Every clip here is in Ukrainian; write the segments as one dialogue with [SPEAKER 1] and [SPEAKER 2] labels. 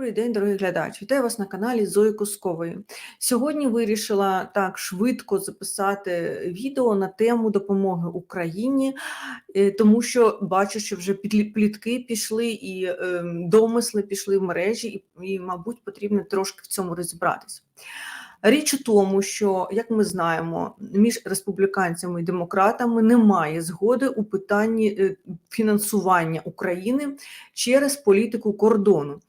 [SPEAKER 1] Добрий день, дорогі глядачі. Вітаю вас на каналі Зої Кускової. Сьогодні вирішила так швидко записати відео на тему допомоги Україні, е, тому що бачу, що вже плітки пішли і е, домисли пішли в мережі, і, і, мабуть, потрібно трошки в цьому розібратися. Річ у тому, що, як ми знаємо, між республіканцями і демократами немає згоди у питанні е, фінансування України через політику кордону.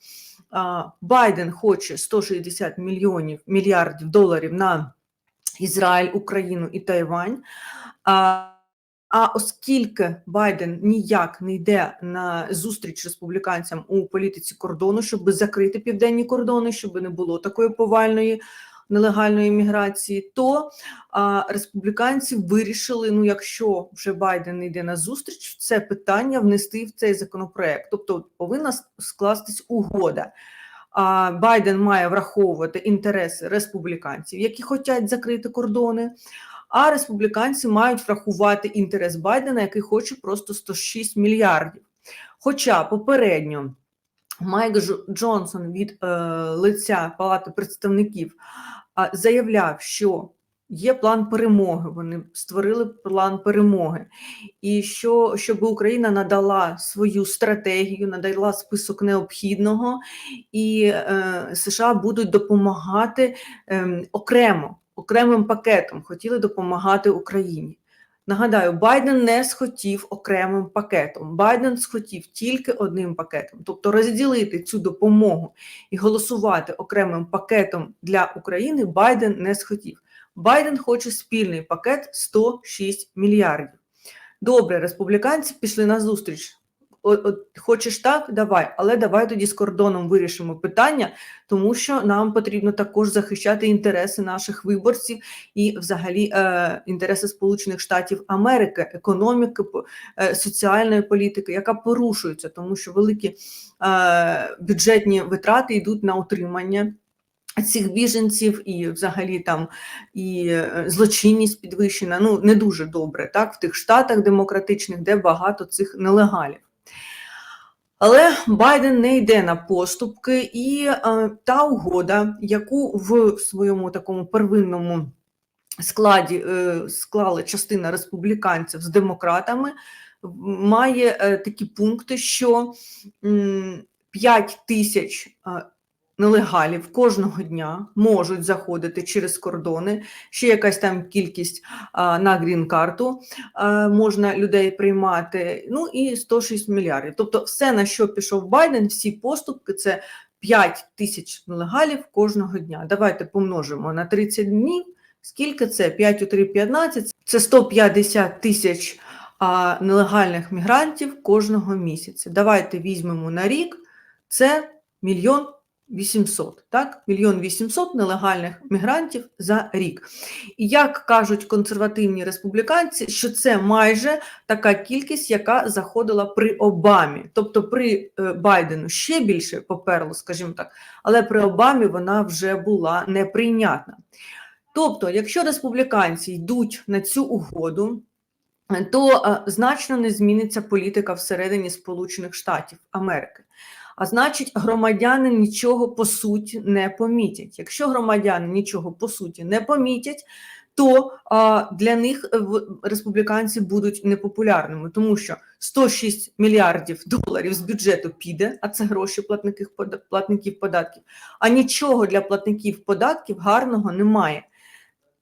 [SPEAKER 1] Байден хоче 160 мільйонів мільярдів доларів на Ізраїль, Україну і Тайвань. А оскільки Байден ніяк не йде на зустріч республіканцям у політиці кордону, щоб закрити південні кордони, щоб не було такої повальної нелегальної міграції, то а, республіканці вирішили: ну, якщо вже Байден йде на зустріч, це питання внести в цей законопроект. Тобто повинна скластись угода. А Байден має враховувати інтереси республіканців, які хочуть закрити кордони. А республіканці мають врахувати інтерес Байдена, який хоче просто 106 мільярдів. Хоча попередньо Майк Джонсон від е, лиця Палати представників заявляв, що є план перемоги. Вони створили план перемоги, і що щоб Україна надала свою стратегію, надала список необхідного, і е, США будуть допомагати е, окремо, окремим пакетом. Хотіли допомагати Україні. Нагадаю, Байден не схотів окремим пакетом. Байден схотів тільки одним пакетом, тобто розділити цю допомогу і голосувати окремим пакетом для України. Байден не схотів. Байден хоче спільний пакет 106 мільярдів. Добре, республіканці пішли на зустріч. От, хочеш так, давай, але давай тоді з кордоном вирішимо питання, тому що нам потрібно також захищати інтереси наших виборців і, взагалі, е, інтереси Сполучених Штатів Америки, економіки, е, соціальної політики, яка порушується, тому що великі е, бюджетні витрати йдуть на утримання. Цих біженців і взагалі там і е, злочинність підвищена. Ну не дуже добре, так в тих штатах демократичних, де багато цих нелегалів. Але Байден не йде на поступки, і е, та угода, яку в своєму такому первинному складі е, склала частина республіканців з демократами, має е, такі пункти, що м, 5 тисяч нелегалів кожного дня можуть заходити через кордони. Ще якась там кількість а, на грін-карту можна людей приймати. Ну і 106 мільярдів. Тобто, все, на що пішов Байден, всі поступки, це 5 тисяч нелегалів кожного дня. Давайте помножимо на 30 днів. Скільки це? 5 у 3 – 15, це 150 тисяч а, нелегальних мігрантів кожного місяця. Давайте візьмемо на рік, це мільйон 800, так, мільйон 800 нелегальних мігрантів за рік. І як кажуть консервативні республіканці, що це майже така кількість, яка заходила при Обамі. Тобто при е, Байдену ще більше поперло, скажімо так, але при Обамі вона вже була неприйнятна. Тобто, якщо республіканці йдуть на цю угоду, то е, значно не зміниться політика всередині Сполучених Штатів Америки. А значить, громадяни нічого по суті не помітять. Якщо громадяни нічого по суті не помітять, то а, для них е, республіканці будуть непопулярними, тому що 106 мільярдів доларів з бюджету піде, а це гроші платників податків. А нічого для платників податків гарного немає.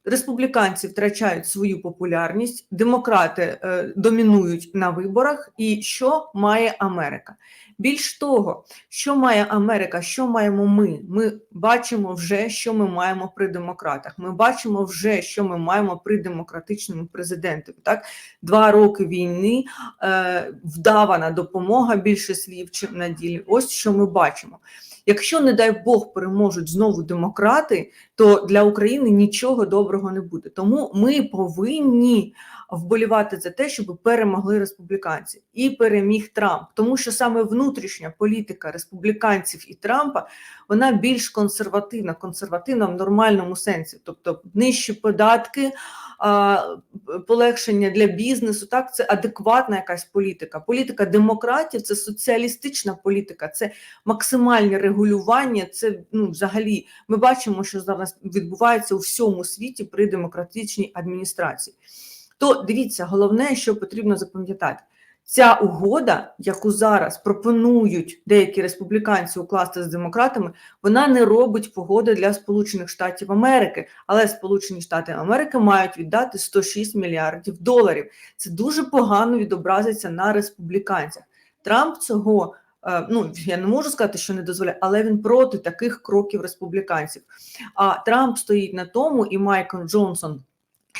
[SPEAKER 1] Республіканці втрачають свою популярність, демократи е, домінують на виборах. І що має Америка? Більш того, що має Америка, що маємо ми? Ми бачимо вже, що ми маємо при демократах. Ми бачимо вже, що ми маємо при демократичному президенті. Так, два роки війни, е, вдавана допомога, більше слів чим на ділі. Ось що ми бачимо. Якщо, не дай Бог, переможуть знову демократи, то для України нічого доброго не буде. Тому ми повинні вболівати за те, щоб перемогли республіканці. І переміг Трамп, тому що саме внутрішня політика республіканців і Трампа вона більш консервативна, консервативна в нормальному сенсі, тобто нижчі податки, полегшення для бізнесу. Так, це адекватна якась політика. Політика демократів це соціалістична політика, це максимальне регулювання. Це ну, взагалі ми бачимо, що зараз відбувається у всьому світі при демократичній адміністрації. То дивіться, головне, що потрібно запам'ятати. Ця угода, яку зараз пропонують деякі республіканці укласти з демократами, вона не робить погоди для Сполучених Штатів Америки, але Сполучені Штати Америки мають віддати 106 мільярдів доларів. Це дуже погано відобразиться на республіканцях. Трамп цього. е, Ну, я не можу сказати, що не дозволяє, але він проти таких кроків республіканців. А Трамп стоїть на тому, і Майкл Джонсон,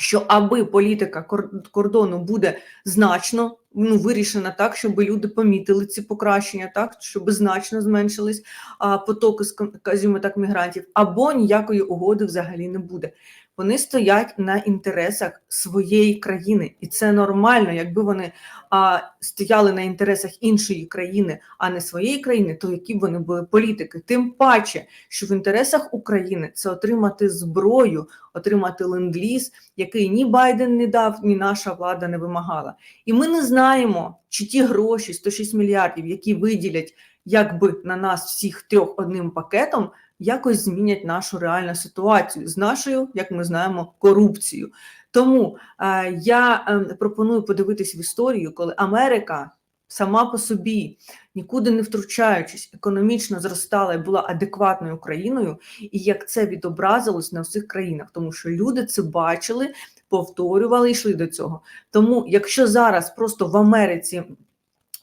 [SPEAKER 1] що аби політика кор- кордону буде значно ну, вирішена так, щоб люди помітили ці покращення, так щоб значно зменшились а, потоки скажімо так, мігрантів, або ніякої угоди взагалі не буде. Вони стоять на інтересах своєї країни, і це нормально. Якби вони а, стояли на інтересах іншої країни, а не своєї країни, то які б вони були політики? Тим паче, що в інтересах України це отримати зброю, отримати ленд-ліз, який ні Байден не дав, ні наша влада не вимагала. І ми не знаємо, чи ті гроші, 106 мільярдів, які виділять якби на нас всіх трьох одним пакетом, якось змінять нашу реальну ситуацію з нашою, як ми знаємо, корупцією. Тому е, я е, пропоную подивитись в історію, коли Америка сама по собі, нікуди не втручаючись, економічно зростала і була адекватною країною, і як це відобразилось на всіх країнах, тому що люди це бачили, повторювали і йшли до цього. Тому, якщо зараз просто в Америці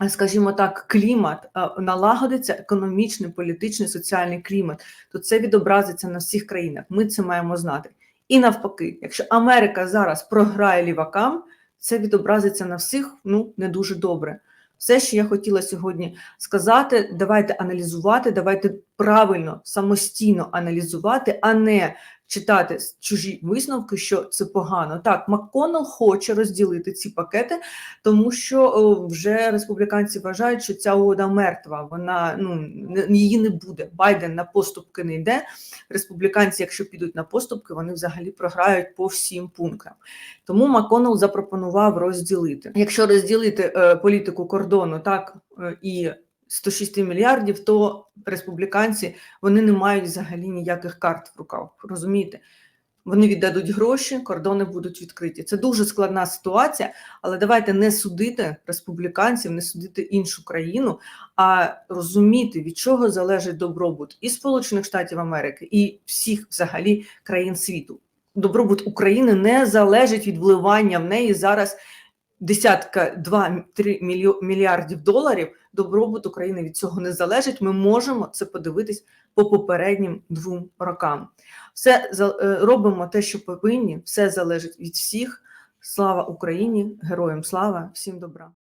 [SPEAKER 1] скажімо так, клімат е, налагодиться, економічний, політичний, соціальний клімат, то це відобразиться на всіх країнах. Ми це маємо знати. І навпаки, якщо Америка зараз програє лівакам, це відобразиться на всіх ну не дуже добре. Все, що я хотіла сьогодні сказати, давайте аналізувати, давайте правильно самостійно аналізувати, а не читати чужі висновки, що це погано. Так, МакКоннелл хоче розділити ці пакети, тому що вже республіканці вважають, що ця угода мертва. Вона ну її не буде. Байден на поступки не йде. Республіканці, якщо підуть на поступки, вони взагалі програють по всім пунктам. Тому МакКоннелл запропонував розділити. Якщо розділити е, політику кордону, так е, і 106 мільярдів, то республіканці вони не мають взагалі ніяких карт в руках. Розумієте? Вони віддадуть гроші, кордони будуть відкриті. Це дуже складна ситуація, але давайте не судити республіканців, не судити іншу країну, а розуміти, від чого залежить добробут і Сполучених Штатів Америки, і всіх взагалі країн світу. Добробут України не залежить від вливання в неї зараз десятка два-три мільярдів доларів. Добробут України від цього не залежить. Ми можемо це подивитись по попереднім двом рокам. Все е, робимо те, що повинні. Все залежить від всіх. Слава Україні, героям слава, всім добра.